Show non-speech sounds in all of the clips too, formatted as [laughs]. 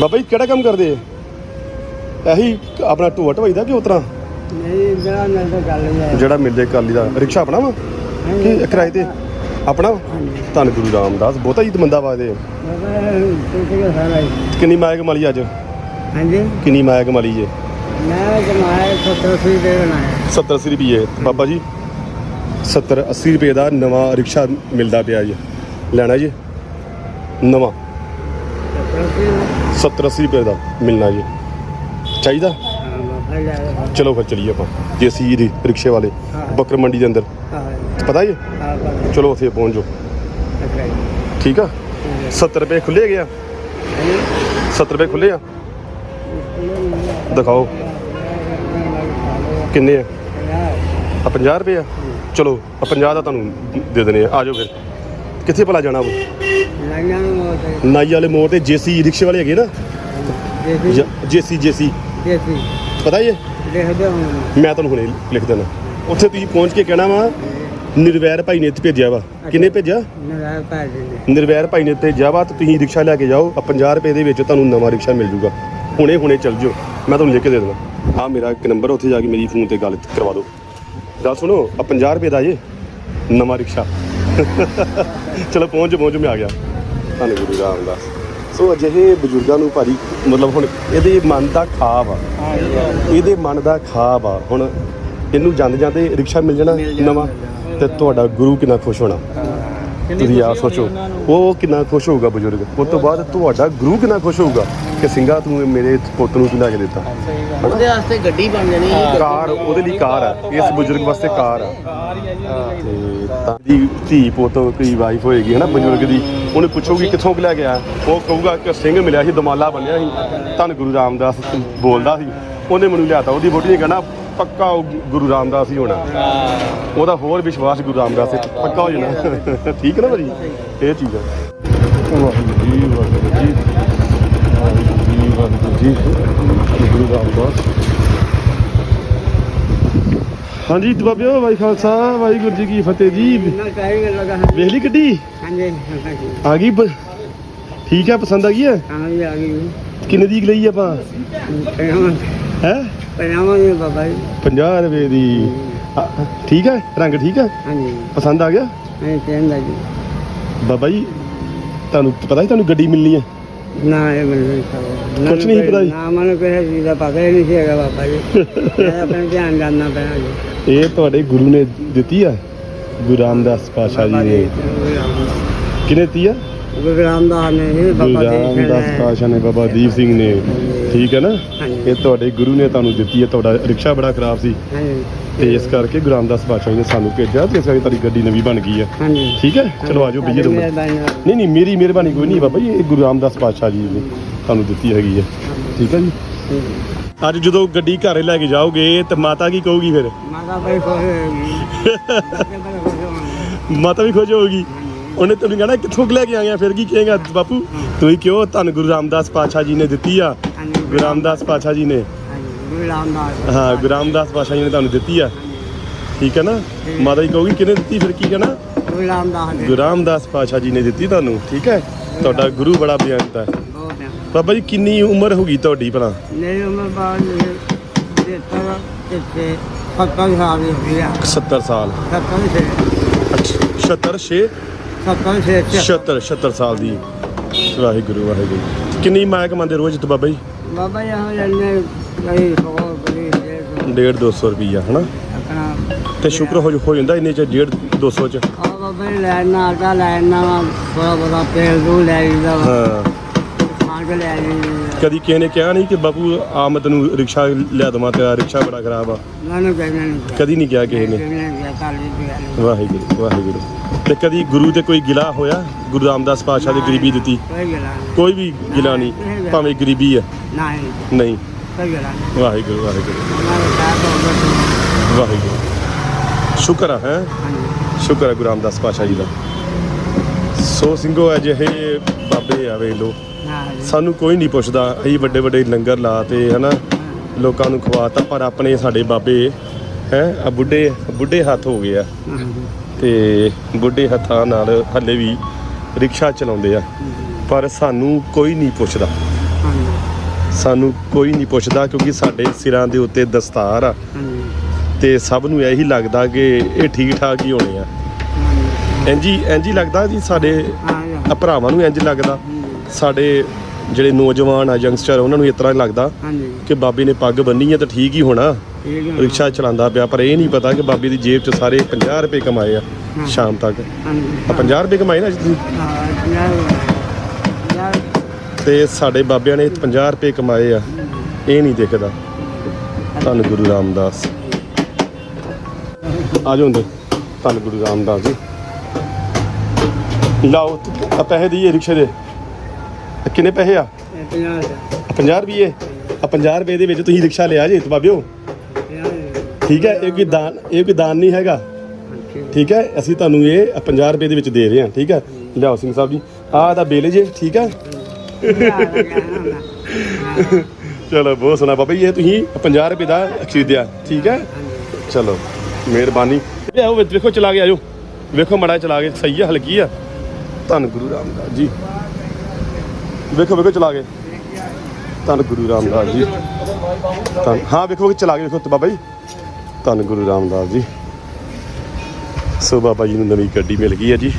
ਬਾਬਾ ਜੀ ਕਿਹੜਾ ਕੰਮ ਕਰਦੇ ਇਹੀ? ਆਪਣਾ ਢੋਆ ਢਵਾਈ ਦਾ ਕਿ ਉਤਰਾ? ਨਹੀਂ ਜਿਹੜਾ ਤਾਂ ਗੱਲ ਹੀ ਹੈ ਜਿਹੜਾ ਮਿਲਦੇ ਕਾਲੀ ਦਾ ਰਿਕਸ਼ਾ ਆਪਣਾ ਵਾ? ਕਿ ਕਿਰਾਏ ਤੇ? ਆਪਣਾ? ਧੰਨ ਗੁਰੂ ਰਾਮਦਾਸ ਬਹੁਤਾ ਹੀ ਮੰਦਾ ਵਾਦੇ ਕਿੰਨੀ ਮਾਇਆ ਕਮਾਲੀ ਅੱਜ? ਹਾਂਜੀ। ਕਿੰਨੀ ਮਾਇਆ ਕਮਾਲੀ ਜੇ? ਮੈਂ ਜਮਾਇਆ 70 ਰੁਪਏ ਬਣਾਇਆ। 70 80 ਰੁਪਏ ਬਾਬਾ ਜੀ 70 80 ਰੁਪਏ ਦਾ ਨਵਾਂ ਰਿਕਸ਼ਾ ਮਿਲਦਾ ਪਿਆ ਜੀ। ਲੈਣਾ ਜੀ। ਨਵਾਂ। 70 ਰੁਪਏ 70 80 ਰੁਪਏ ਦਾ ਮਿਲਣਾ ਜੀ। ਚਾਹੀਦਾ। ਚਲੋ ਫਿਰ ਚਲੀਏ ਆਪਾਂ। ਜੇਸੀ ਦੀ ਰਿਕਸ਼ੇ ਵਾਲੇ। ਬੱਕਰ ਮੰਡੀ ਦੇ ਅੰਦਰ। ਪਤਾ ਜੀ? ਚਲੋ ਉੱਥੇ ਪਹੁੰਚ ਜਾਓ। ਜੀ। ਠੀਕ ਆ? 70 ਰੁਪਏ ਖੁੱਲੇ ਗਿਆ ਹਾਂਜੀ। 70 ਰੁਪਏ ਖੁੱਲੇ ਆ? ਦਿਖਾਓ। ਕਿੰਨੇ ਆ? ਆ 50 ਰੁਪਏ ਆ? ਚਲੋ ਆ 50 ਦਾ ਤੁਹਾਨੂੰ ਦੇ ਦੇਣੇ ਆ। ਆ ਜਾਓ ਫਿਰ। ਕਿੱਥੇ ਭਲਾ ਜਾਣਾ ਵਾ? ਲਾਈਆਂ ਨੂੰ ਮੋਤੇ ਨਾਈ ਵਾਲੇ ਮੋੜ ਤੇ ਜੇਸੀ ਰਿਕਸ਼ੇ ਵਾਲੇ ਹੈਗੇ ਨਾ? ਜੇਸੀ। ਜੇਸੀ ਪਤਾ ਜੀ? ਦੇਖਦੇ ਹਾਂ ਮੈਂ ਤੁਹਾਨੂੰ ਹੁਣੇ ਲਿਖ ਦੇਣਾ ਉੱਥੇ ਤੁਸੀਂ ਪਹੁੰਚ ਕੇ ਕਹਿਣਾ ਵਾ ਨਿਰਵੈਰ ਭਾਈ ਨੇ ਇੱਥੇ ਭੇਜਿਆ ਵਾ। ਕਿੰਨੇ ਭੇਜਿਆ? ਨਰਾਇ ਪਾ ਦਿੰਦੇ ਨਿਰਵੈਰ ਭਾਈ ਨੇ ਭੇਜਿਆ ਵਾ ਤੇ ਤੁਸੀਂ ਰਿਕਸ਼ਾ ਲੈ ਕੇ ਜਾਓ। ਆ 50 ਰੁਪਏ ਦੇ ਵਿੱਚ ਤੁਹਾਨੂੰ ਨਵਾਂ ਰਿਕਸ਼ਾ ਮਿਲ ਜੂਗਾ। ਹੁਣੇ ਹੁਣੇ ਚੱਲ ਜਿਓ। ਮੈਂ ਤੁਹਾਨੂੰ ਲਿਖ ਕੇ ਦੇ ਦੇਣਾ ਆ ਮੇਰਾ ਇੱਕ ਨੰਬਰ ਉੱਥੇ ਜਾ ਕੇ ਮੇਰੀ ਫੋਨ ਤੇ ਗੱਲ ਕਰਵਾ ਦਿਓ। ਗੱਲ ਸੁਣੋ ਆ 50 ਰੁਪਏ ਦਾ ਜੇ ਨਵਾਂ ਰਿਕਸ਼ਾ। ਚਲੋ ਪਹੁੰਚ ਪਹੁੰਚ ਮੈਂ ਆ ਗਿਆ। ਧੰਨ ਗੁਰੂ ਰਾਮਦਾਸ। ਸੋ ਅਜਿਹੇ ਬਜ਼ੁਰਗਾਂ ਨੂੰ ਭਾਰੀ ਮਤਲਬ ਹੁਣ ਇਹਦੇ ਮਨ ਦਾ ਖਾਬ ਆ। ਇਹਦੇ ਮਨ ਦਾ ਖਾਬ ਆ। ਹੁਣ ਇਹਨੂੰ ਜਾਂਦੇ ਜਾਂਦੇ ਰਿਕਸ਼ਾ ਮਿਲ ਜਾਣਾ ਨਵਾਂ ਤੇ ਤੁਹਾਡਾ ਗੁਰੂ ਕਿੰਨਾ ਖੁਸ਼ ਹੋਣਾ। ਤੁਸੀਂ ਆਪ ਸੋਚੋ। ਉਹ ਕਿੰਨਾ ਖੁਸ਼ ਹੋਊਗਾ ਬਜ਼ੁਰਗ। ਉਸ ਤੋਂ ਬਾਅਦ ਤੁਹਾਡਾ ਗੁਰੂ ਕਿੰਨਾ ਖੁਸ਼ ਹੋਊਗਾ। ਕਿ ਸਿੰਘਾ ਤੂੰ ਮੇਰੇ ਪੁੱਤ ਨੂੰ ਕਿੰਨਾ ਕੇ ਦਿੱਤਾ। ਉਹਦੇ ਵਾਸਤੇ ਗੱਡੀ ਬਣ ਜਾਣੀ ਕਾਰ ਉਹਦੇ ਲਈ ਕਾਰ ਆ। ਇਸ ਬਜ਼ੁਰਗ ਵਾਸਤੇ ਕਾਰ ਆ। ਤੇ ਤਾਂ ਦੀ ਧੀ ਪੁੱਤ ਕੋਈ ਵਾਈਫ ਹੋਏਗੀ ਹੈ ਨਾ ਬਜ਼ੁਰਗ ਦੀ। ਉਹਨੇ ਪੁੱਛੋਗੀ ਕਿੱਥੋਂ ਕਿ ਲੈ ਗਿਆ ਉਹ ਕਹੂਗਾ ਕਿ ਸਿੰਘ ਮਿਲਿਆ ਸੀ ਦਮਾਲਾ ਬੰਨਿਆ ਸੀ। ਧੰਨ ਗੁਰੂ ਰਾਮਦਾਸ ਬੋਲਦਾ ਸੀ। ਉਹਨੇ ਮੈਨੂੰ ਲਿਆਤਾ। ਉਹਦੀ ਵੋਟੀ ਨੇ ਕਹਿਣਾ ਪੱਕਾ ਉਹ ਗੁਰੂ ਰਾਮਦਾਸ ਹੀ ਹੋਣਾ। ਉਹਦਾ ਹੋਰ ਵਿਸ਼ਵਾਸ ਗੁਰੂ ਰਾਮਦਾਸ ਤੇ ਪੱਕਾ ਹੋ ਜਾਣਾ। ਠੀਕ ਹੈ ਨਾ ਭਾਜੀ? ਇਹ ਚੀਜ਼ ਹੈ ਵਾਹਿਗੁਰੂ ਜੀ ਵਾਹਿਗੁਰੂ ਜੀ ਵਾਹਿਗੁਰੂ ਜੀ ਵਾਹਿਗੁਰੂ ਜੀ ਗੁਰੂ ਰਾਮਦਾਸ ਹਾਂਜੀ ਬਾਬਿਓ ਵਾਹਿ ਖਾਲਸਾ ਵਾਹਿਗੁਰੂ ਜੀ ਕੀ ਫਤਿਹ ਜੀ। ਵੇਖ ਲਈ ਗੱਡੀ? ਹਾਂਜੀ ਆ ਗਈ ਠੀਕ ਹੈ ਪਸੰਦ ਆ ਗਈ ਹੈ? ਹਾਂ ਜੀ ਆ ਗਈ। ਕਿੰਨੇ ਦੀ ਲਈ ਆਪਾਂ? ਪਜਾਮਾ ਹੈ? ਪਜਾਮਾ ਜੀ ਬਾਬਾ ਜੀ। 50 ਰੁਪਏ ਦੀ। ਠੀਕ ਹੈ ਰੰਗ ਠੀਕ ਹੈ? ਹਾਂਜੀ। ਪਸੰਦ ਆ ਗਿਆ? ਬਾਬਾ ਜੀ ਤੁਹਾਨੂੰ ਪਤਾ ਹੀ ਤੁਹਾਨੂੰ ਗੱਡੀ ਮਿਲਣੀ ਹੈ। ਨਾ ਇਹ ਮੈਨੂੰ ਕੁਛ ਨਹੀਂ ਪਤਾ ਜੀ? ਨਾ ਮੈਨੂੰ ਕਿਸੇ ਚੀਜ਼ ਦਾ ਪਤਾ ਹੀ ਨਹੀਂ ਸੀ ਹੈਗਾ ਬਾਬਾ ਜੀ। [laughs] ਮੈਂ ਆਪਣੇ ਧਿਆਨ ਕਰਨਾ ਪੈਣਾ ਜੀ। ਇਹ ਤੁਹਾਡੇ ਗੁਰੂ ਨੇ ਦਿੱਤੀ ਆ? ਗੁਰੂ ਰਾਮਦਾਸ ਪਾਸ਼ਾ ਜੀ ਨੇ। ਕਿਨੇ ਦਿੱਤੀ ਆ? ਗੁਰੂ ਰਾਮਦਾਸ ਨੇ ਗੁਰੂ ਬਾਬਾ ਜੀ ਰਾਮਦਾਸ ਪਾਸ਼ਾ ਨੇ ਬਾਬਾ ਦੀਪ ਸਿੰਘ ਨੇ। ਠੀਕ ਹੈ ਨਾ? ਹਾਂਜੀ। ਇਹ ਤੁਹਾਡੇ ਗੁਰੂ ਨੇ ਤੁਹਾਨੂੰ ਦਿੱਤੀ ਹੈ ਤੁਹਾਡਾ ਰਿਕਸ਼ਾ ਬੜਾ ਖਰਾਬ ਸੀ। ਹਾਂਜੀ। ਤੇ ਇਸ ਕਰਕੇ ਗੁਰੂ ਰਾਮਦਾਸ ਪਾਸ਼ਾ ਜੀ ਨੇ ਸਾਨੂੰ ਭੇਜਿਆ ਤੇ ਇਸ ਕਰਕੇ ਤੁਹਾਡੀ ਗੱਡੀ ਨਵੀਂ ਬਣ ਗਈ ਆ। ਹਾਂਜੀ। ਠੀਕ ਹੈ ਚਲੋ ਆਜੋ ਬਈਏ ਤੁਹਾਡੀ ਰੂਮ ਮਿਹਰਬਾਨੀ ਨਾਲ। ਨਹੀਂ ਨਹੀਂ ਮੇਰੀ ਮਿਹਰਬਾਨੀ ਕੋਈ ਨਹੀਂ ਬਾਬਾ ਜੀ ਇਹ ਗੁਰੂ ਰਾਮਦਾਸ ਪਾਤਸ਼ਾਹ ਜੀ ਨੇ। ਤੁਹਾਨੂੰ ਦਿੱਤੀ ਹੈਗੀ ਹੈ ਠੀਕ ਹੈ ਜੀ। ਅੱਜ ਜਦੋਂ ਗੱਡੀ ਘਰੇ ਲੈ ਕੇ ਜਾਓਗੇ ਤੇ ਮਾਤਾ ਕੀ ਕਹੂਗੀ ਫਿਰ? ਮਾਤਾ ਖੁਸ਼ [laughs] ਵੀ ਖੁਸ਼ ਹੋਊਗੀ। ਉਹਨੇ ਤੈਨੂੰ ਕਹਿਣਾ ਕਿੱਥੋਂ ਲੈ ਕੇ ਆਇਆ ਫਿਰ ਕੀ ਕਹੇਗਾ ਬਾਪੂ? ਤੁਸੀਂ ਕਿਉਂ ਤੁਹਾਨੂੰ ਗੁਰੂ ਰਾਮਦਾਸ ਪਾਤਸ਼ਾਹ ਜੀ ਨੇ ਦਿੱਤੀ ਆ? ਗੁਰੂ ਰਾਮਦਾਸ ਪਾਤਸ਼ਾਹ ਜੀ ਨੇ। ਹਾਂ ਗੁਰੂ ਰਾਮਦਾਸ ਪਾਤਸ਼ਾਹ ਜੀ ਨੇ ਤੁਹਾਨੂੰ ਦਿੱਤੀ ਆ। ਠੀਕ ਹੈ ਨਾ? ਮਾਤਾ ਜੀ ਕਹੂਗੀ ਕਿਹਨੇ ਦਿੱਤੀ? ਫਿਰ ਕੀ ਕਹਿਣਾ? ਗੁਰੂ ਰਾਮਦਾਸ ਦੇ ਗੁਰੂ ਰਾਮਦਾਸ ਪਾਤਸ਼ਾਹ ਜੀ ਨੇ ਦਿੱਤੀ ਤੁਹਾਨੂੰ। ਠੀਕ ਹੈ ਤੁਹਾਡਾ ਗੁਰੂ ਬੜਾ ਬਿਆਨਤ ਹੈ ਬਾਬਾ ਜੀ ਕਿੰਨੀ ਉਮਰ ਹੋ ਗਈ ਤੁਹਾਡੀ ਭਲਾ? ਮੇਰੀ ਉਮਰ ਬਾਅਦ ਦੇ ਤਰ ਤੇ ਸੱਤਾਂ ਸਾਲ ਦੀ ਹੋ ਗਈ ਆ। 70 ਸਾਲ। ਸੱਤਾਂ ਦੇ ਅੱਛਾ 76 6 ਸੱਤਾਂ ਦੇ 76 76 ਸਾਲ ਦੀ। ਵਾਹਿਗੁਰੂ ਵਾਹਿਗੁਰੂ। ਕਿੰਨੀ ਮਾਇਆ ਕਮਾਉਂਦੇ ਰੋਜ਼ ਤੇ ਬਾਬਾ ਜੀ? ਬਾਬਾ ਜੀ ਹਾਂ ਜੰਨੇ ਕਈ ਹੋਰ ਬੜੀ ਦੇਰ ਡੇਢ 200 ਰੁਪਈਆ ਹਨਾ? ਤੇ ਸ਼ੁਕਰ ਹੋ ਹੋ ਜਾਂਦਾ ਇੰਨੇ ਚ ਡੇਢ 200 ਚ? ਆ ਬਾਬਾ ਜੀ ਲੈਣਾ ਆਟਾ ਲੈਣਾ ਥੋੜਾ ਬੜਾ ਤੇਲ ਦੂ ਲੈ ਜਾਂਦਾ ਹਾਂ। ਖਾਣ ਕੇ ਲੈ ਜਾਂਦੇ ਕਦੀ ਕਿਸੇ ਨੇ ਕਿਹਾ ਨਹੀਂ ਕਿ ਬਾਪੂ ਆਮਦ ਨੂੰ ਰਿਕਸ਼ਾ ਲਿਆ ਦਵਾਂ ਤੇ ਰਿਕਸ਼ਾ ਬੜਾ ਖਰਾਬ ਆ। ਨਾ ਨਾ ਕਹਿਣਾ ਨਹੀਂ ਕਦੀ ਨਹੀਂ ਕਿਹਾ ਕਿਸੇ ਨੇ। ਵਾਹਿਗੁਰੂ ਵਾਹਿਗੁਰੂ। ਤੇ ਕਦੀ ਗੁਰੂ ਤੇ ਕੋਈ ਗਿਲਾ ਹੋਇਆ? ਗੁਰੂ ਰਾਮਦਾਸ ਪਾਤਸ਼ਾਹ ਦੀ ਗਰੀਬੀ ਦਿੱਤੀ। ਕੋਈ ਵੀ ਗਿਲਾ ਨਹੀਂ ਭਾਵੇਂ ਗਰੀਬੀ ਹੈ ਨਹੀਂ। ਵਾਹਿਗੁਰੂ ਵਾਹਿਗੁਰੂ। ਵਾਹਿਗੁਰੂ। ਸ਼ੁਕਰ ਹੈ? ਸ਼ੁਕਰ ਹੈ ਗੁਰੂ ਰਾਮਦਾਸ ਪਾਤਸ਼ਾਹ ਜੀ ਦਾ। ਸੋ ਸਿੰਘੋ ਅਜਿਹੇ ਬਾਬੇ ਆ ਵੇਖ ਲੋ ਸਾਨੂੰ ਕੋਈ ਨਹੀਂ ਪੁੱਛਦਾ। ਅਸੀਂ ਵੱਡੇ ਵੱਡੇ ਲੰਗਰ ਲਾ ਤੇ ਹਨਾ ਲੋਕਾਂ ਨੂੰ ਖਵਾਤਾ ਪਰ ਆਪਣੇ ਸਾਡੇ ਬਾਬੇ ਹੈ ਆ ਬੁੱਢੇ ਬੁੱਢੇ ਹੱਥ ਹੋ ਗਏ ਆ। ਤੇ ਬੁੱਢੇ ਹੱਥਾਂ ਨਾਲ ਹੱਲੇ ਵੀ ਰਿਕਸ਼ਾ ਚਲਾਉਂਦੇ ਆ। ਪਰ ਸਾਨੂੰ ਕੋਈ ਨਹੀਂ ਪੁੱਛਦਾ। ਸਾਨੂੰ ਕੋਈ ਨਹੀਂ ਪੁੱਛਦਾ ਕਿਉਂਕਿ ਸਾਡੇ ਸਿਰਾਂ ਦੇ ਉੱਤੇ ਦਸਤਾਰ ਆ। ਤੇ ਸਭ ਨੂੰ ਇਹੀ ਲੱਗਦਾ ਕਿ ਇਹ ਠੀਕ ਠਾਕ ਹੀ ਹੋਣੇ ਆ। ਇੰਜੀ ਇੰਜੀ ਲੱਗਦਾ ਜੀ ਸਾਡੇ ਭਰਾਵਾਂ ਨੂੰ ਇੰਜ ਲੱਗਦਾ। ਸਾਡੇ ਜਿਹੜੇ ਨੌਜਵਾਨ ਆ ਯੰਗਸਟਰ ਉਹਨਾਂ ਨੂੰ ਇਸ ਤਰ੍ਹਾਂ ਲੱਗਦਾ ਹਾਂਜੀ। ਕਿ ਬਾਬੇ ਨੇ ਪੱਗ ਬੰਨੀ ਹੈ ਤਾਂ ਠੀਕ ਹੀ ਹੋਣਾ। ਠੀਕ ਹੈ ਰਿਕਸ਼ਾ ਚਲਾਉਂਦਾ ਪਿਆ ਪਰ ਇਹ ਨਹੀਂ ਪਤਾ ਕਿ ਬਾਬੇ ਦੀ ਜੇਬ 'ਚ ਸਾਰੇ 50 ਰੁਪਏ ਕਮਾਏ ਆ ਸ਼ਾਮ ਤੱਕ। ਆ 50 ਰੁਪਏ ਕਮਾਏ ਨਾ ਅੱਜ ਤੁਸੀਂ? ਤੇ ਸਾਡੇ ਬਾਬਿਆਂ ਨੇ 50 ਰੁਪਏ ਕਮਾਏ ਆ। ਇਹ ਨਹੀਂ ਦਿਖਦਾ। ਧੰਨ ਗੁਰੂ ਰਾਮਦਾਸ। ਆ ਜਾਓ ਅੰਦਰ। ਧੰਨ ਗੁਰੂ ਰਾਮਦਾਸ ਜੀ। ਲਾਓ ਆ ਪੈਸੇ ਦਈਏ ਰਿਕਸ਼ੇ ਦੇ। ਆਹ ਕਿੰਨੇ ਪੈਸੇ ਆ? ਇਹ ਪੰਜਾਹ ਦਾ ਆਹ 50 ਰੁਪਏ ਆ 50 ਰੁਪਏ ਦੇ ਵਿੱਚ ਤੁਸੀਂ ਰਿਕਸ਼ਾ ਲਿਆ ਜੇ ਬਾਬਿਓ ਠੀਕ ਹੈ, ਇਹ ਕੋਈ ਦਾਨ, ਇਹ ਕੋਈ ਦਾਨ ਨਹੀਂ ਹੈਗਾ। ਠੀਕ ਹੈ, ਅਸੀਂ ਤੁਹਾਨੂੰ ਇਹ 50 ਰੁਪਏ ਦੇ ਵਿੱਚ ਦੇ ਰਹੇ ਹਾਂ, ਠੀਕ ਹੈ? ਲਿਆਓ ਸਿੰਘ ਸਾਹਿਬ ਜੀ। ਆਹ ਦਾ ਬਿੱਲ ਜੇ, ਠੀਕ ਹੈ? ਚਲੋ, ਬਹੁਤ ਸੋਹਣਾ ਬਾਬਾ ਜੀ, ਇਹ ਤੁਸੀਂ 50 ਰੁਪਏ ਦਾ ਖਰੀਦਿਆ, ਠੀਕ ਹੈ? ਚਲੋ, ਮਿਹਰਬਾਨੀ। ਲਿਆਓ ਵੇਖੋ, ਚਲਾ ਕੇ ਆਜੋ। ਵੇਖੋ, ਮੜਾ ਚਲਾ ਕੇ, ਸਹੀ ਹੈ, ਹਲਕੀ ਆ ਧੰਨ ਗੁਰੂ ਰਾਮਦਾਸ ਜੀ। ਵੇਖੋ ਵੇਖੋ, ਚਲਾ ਗਏ ਧੰਨ ਗੁਰੂ ਰਾਮਦਾਸ ਜੀ। ਧੰਨ ਹਾਂ, ਵੇਖੋ ਵੇਖੋ, ਚਲਾ ਗਏ ਵੇਖੋ ਬਾਬਾ ਜੀ। ਧੰਨ ਗੁਰੂ ਰਾਮਦਾਸ ਜੀ। ਸੋ ਬਾਬਾ ਜੀ ਨੂੰ ਨਵੀਂ ਗੱਡੀ ਮਿਲ ਗਈ ਹੈ ਜੀ।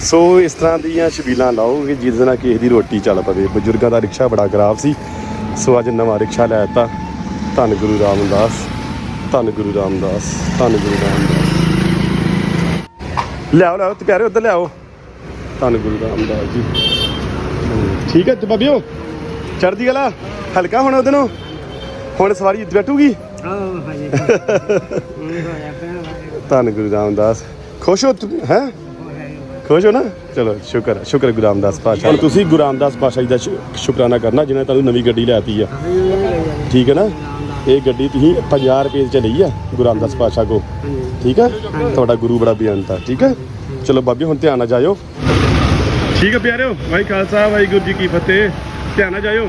ਸੋ ਇਸ ਤਰ੍ਹਾਂ ਦੀਆਂ ਛਬੀਲਾਂ ਲਾਓਗੇ ਜਿਹਦੇ ਨਾਲ ਕਿਸੇ ਦੀ ਰੋਟੀ ਚੱਲ ਪਵੇ। ਬਜ਼ੁਰਗਾਂ ਦਾ ਰਿਕਸ਼ਾ ਬੜਾ ਖਰਾਬ ਸੀ। ਸੋ ਅੱਜ ਨਵਾਂ ਰਿਕਸ਼ਾ ਲੈ ਦਿੱਤਾ। ਧੰਨ ਗੁਰੂ ਰਾਮਦਾਸ। ਧੰਨ ਗੁਰੂ ਰਾਮਦਾਸ। ਧੰਨ ਗੁਰੂ ਰਾਮਦਾਸ। ਲਿਆਓ ਲਿਆਓ ਤੇ ਪਿਆਰੇ, ਉੱਧਰ ਲਿਆਓ। ਧੰਨ ਗੁਰੂ ਰਾਮਦਾਸ ਜੀ। ਠੀਕ ਹੈ ਬਾਬਿਓ ਚੜਦੀ ਗਲਾ ਹਲਕਾ ਹੁਣ ਉਹਦੇ ਨੂੰ ਹੁਣ ਸਵਾਰੀ ਇੱਥੇ ਬੈਠੂਗੀ? [laughs] ਧੰਨ ਗੁਰੂ ਰਾਮਦਾਸ। ਖੁਸ਼ ਹੋ ਹੈ? ਖੁਸ਼ ਹੋ ਨਾ? ਚਲੋ ਸ਼ੁਕਰ ਸ਼ੁਕਰ ਗੁਰੂ ਰਾਮਦਾਸ ਪਾਸ਼ਾ ਹੁਣ ਤੁਸੀਂ ਗੁਰੂ ਰਾਮਦਾਸ ਪਾਸ਼ਾ ਜੀ ਦਾ ਸ਼ੁਕਰਾਨਾ ਕਰਨਾ ਜਿਨ੍ਹਾਂ ਨੇ ਤੁਹਾਨੂੰ ਨਵੀਂ ਗੱਡੀ ਲੈਤੀ ਆ। ਠੀਕ ਹੈ ਨਾ? ਇਹ ਗੱਡੀ ਤੁਸੀਂ 50 ਰੁਪਏ 'ਚ ਲਈ ਆ ਗੁਰੂ ਰਾਮਦਾਸ ਪਾਸ਼ਾ ਕੋ ਠੀਕ ਹੈ? ਤੁਹਾਡਾ ਗੁਰੂ ਬੜਾ ਆ ਠੀਕ ਹੈ? ਚਲੋ ਬਾਬੇ ਹੁਣ ਧਿਆਨ ਨਾਲ ਜਾਇਓ। ਠੀਕ ਹੈ ਪਿਆਰਿਓ? ਵਾਹਿ ਖਾਲਸਾ, ਵਾਹਿਗੁਰੂ ਜੀ ਕੀ ਫਤਿਹ। ਧਿਆਨ ਨਾਲ ਜਾਇਓ।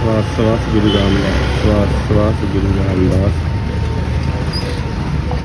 ਸਵਾਸ ਸਵਾਸ ਗੁਰੂ ਰਾਮਦਾਸ, ਸਵਾਸ ਸਵਾਸ ਗੁਰੂ ਰਾਮਦਾਸ।